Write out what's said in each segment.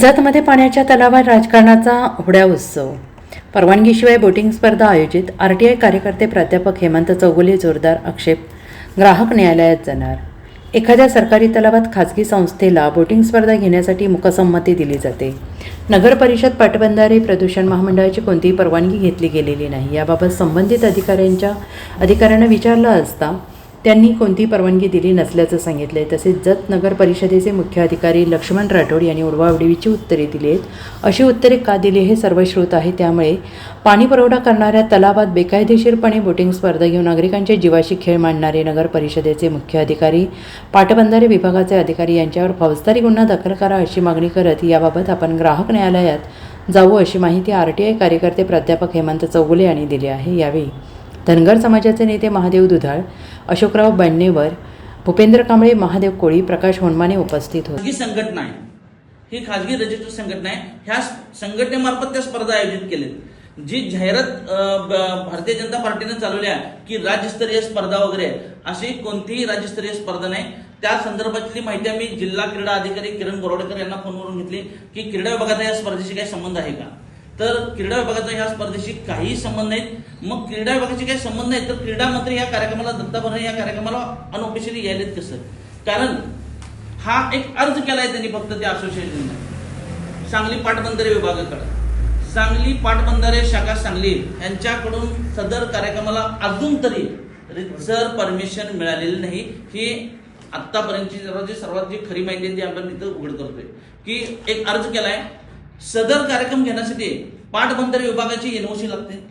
जतमध्ये पाण्याच्या तलावात राजकारणाचा होड्या उत्सव. परवानगीशिवाय बोटिंग स्पर्धा आयोजित आर टी आय कार्यकर्ते प्राध्यापक हेमंत चौगुले जोरदार आक्षेप ग्राहक न्यायालयात जाणार. एखाद्या सरकारी तलावात खाजगी संस्थेला बोटिंग स्पर्धा घेण्यासाठी मुकसंमती दिली जाते. नगर परिषद पाटबंधारे प्रदूषण महामंडळाची कोणतीही परवानगी घेतली गेलेली नाही. याबाबत संबंधित अधिकाऱ्यांच्या अधिकाऱ्यांना विचारलं असता त्यांनी कोणती परवानगी दिली नसल्याचं सांगितलं आहे तसेच जत नगर परिषदेचे मुख्य अधिकारी लक्ष्मण राठोड यांनी उडवाउडवीची उत्तरे दिली आहेत अशी उत्तरे का दिली हे सर्वश्रुत आहे. त्यामुळे पाणी पुरवठा करणाऱ्या तलावात बेकायदेशीरपणे बोटिंग स्पर्धा घेऊन नागरिकांच्या जीवाशी खेळ मांडणारे नगर परिषदेचे मुख्य अधिकारी पाटबंधारे विभागाचे अधिकारी यांच्यावर फौजदारी गुन्हा दाखल करा अशी मागणी करत याबाबत आपण ग्राहक न्यायालयात जाऊ अशी माहिती आर टी आय कार्यकर्ते प्राध्यापक हेमंत चौगुले यांनी दिली आहे. यावेळी धनगर समाजाचे नेते महादेव दुधाळ अशोकराव बण्णेवर भूपेंद्र कांबळे महादेव कोळी प्रकाश होनमाने उपस्थित होते. ही संघटना आहे. ही खाजगी रजिस्टर संघटना आहे. ह्या संघटनेमार्फत त्या स्पर्धा आयोजित केलेत. जी जाहिरात भारतीय जनता पार्टीने चालवल्या की राज्यस्तरीय स्पर्धा वगैरे अशी कोणतीही राज्यस्तरीय स्पर्धा नाही. त्या संदर्भातली माहिती आम्ही जिल्हा क्रीडा अधिकारी किरण बोरवडेकर यांना फोनवरून घेतली की क्रीडा विभागाचा या स्पर्धेशी काही संबंध आहे का? तर क्रीडा विभागाचा ह्या स्पर्धेशी काहीही संबंध नाही मग क्रीडा विभागाचे काही संबंध नाही तर क्रीडा मंत्री या कार्यक्रमाला दत्ता भरणे या कार्यक्रमाला अनौपचारिक यायलेत कसं? कारण हा एक अर्ज केलाय त्यांनी फक्त त्या असोसिएशनने सांगली पाटबंधारे विभागाकडे. सांगली पाटबंधारे शाखा सांगली यांच्याकडून सदर कार्यक्रमाला अजून तरी रितसर परमिशन मिळालेली नाही ही आतापर्यंतची सर्वात जी सर्वात जी खरी माहिती आहे ती आपण इथं उघड करतोय. की एक अर्ज केलाय सदर कार्यक्रम घेण्यासाठी पाटबंधारे विभागाची एनओसी लागते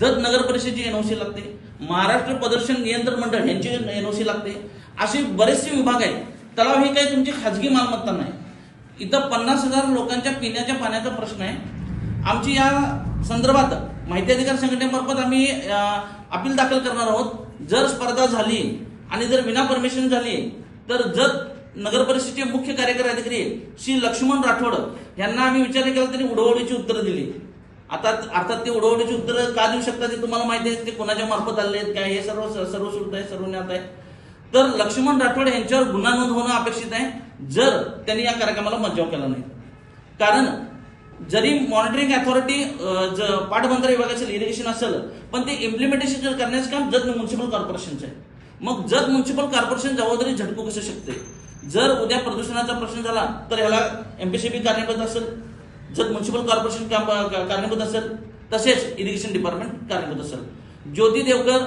जत नगर परिषदेची एनओसी लागते महाराष्ट्र प्रदर्शन नियंत्रण मंडळ यांची एनओसी लागते. असे बरेचसे विभाग आहेत. तलाव ही काही तुमची खाजगी मालमत्ता नाही. इथं पन्नास हजार लोकांच्या पिण्याच्या पाण्याचा प्रश्न आहे. आमची या संदर्भात माहिती अधिकार संघटनेमार्फत आम्ही अपील दाखल करणार आहोत. जर स्पर्धा झाली आणि जर विना परमिशन झाली तर जत नगर परिषदेचे मुख्य कार्यकारी अधिकारी श्री लक्ष्मण राठोड यांना आम्ही विचार केला त्यांनी उडवडीची उत्तरं दिली. आता अर्थात ते उडवडीची उत्तरं का देऊ शकतात ते तुम्हाला माहिती आहे ते कोणाच्या मार्फत आले आहेत काय हे सर्व सर्व श्रुत आहे सर्व ज्ञात आहे. तर लक्ष्मण राठोड यांच्यावर गुन्हा नोंद होणं अपेक्षित आहे जर त्यांनी या कार्यक्रमाला मज्जाव केला नाही. कारण जरी मॉनिटरिंग अथॉरिटी पाटबंधारे विभागाचं इरिगेशन असेल पण ते इम्प्लिमेंटेशन करण्याचं काम जत म्युन्सिपल कॉर्पोरेशनचं आहे. मग जत म्युन्सिपल कॉर्पोरेशन जबाबदारी झटकू कसं शकते? जर उद्या प्रदूषणाचा प्रश्न झाला तर ह्याला एमपीसीबी कारणीभूत असेल जर म्युन्सिपल कॉर्पोरेशन का- कारणीभूत असेल तसेच इरिगेशन डिपार्टमेंट कारणीभूत असेल. ज्योती देवकर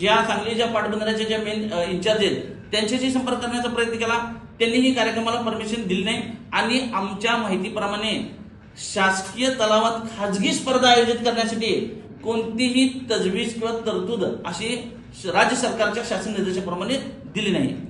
ज्या सांगलीच्या पाटबंधाऱ्याच्या ज्या मेन इन्चार्ज आहेत त्यांच्याशी संपर्क करण्याचा प्रयत्न केला. त्यांनीही कार्यक्रमाला परमिशन दिली नाही. आणि आमच्या माहितीप्रमाणे शासकीय तलावात खाजगी स्पर्धा आयोजित करण्यासाठी कोणतीही तजवीज किंवा तरतूद अशी श- राज्य सरकारच्या शासन निर्देशाप्रमाणे दिली नाही.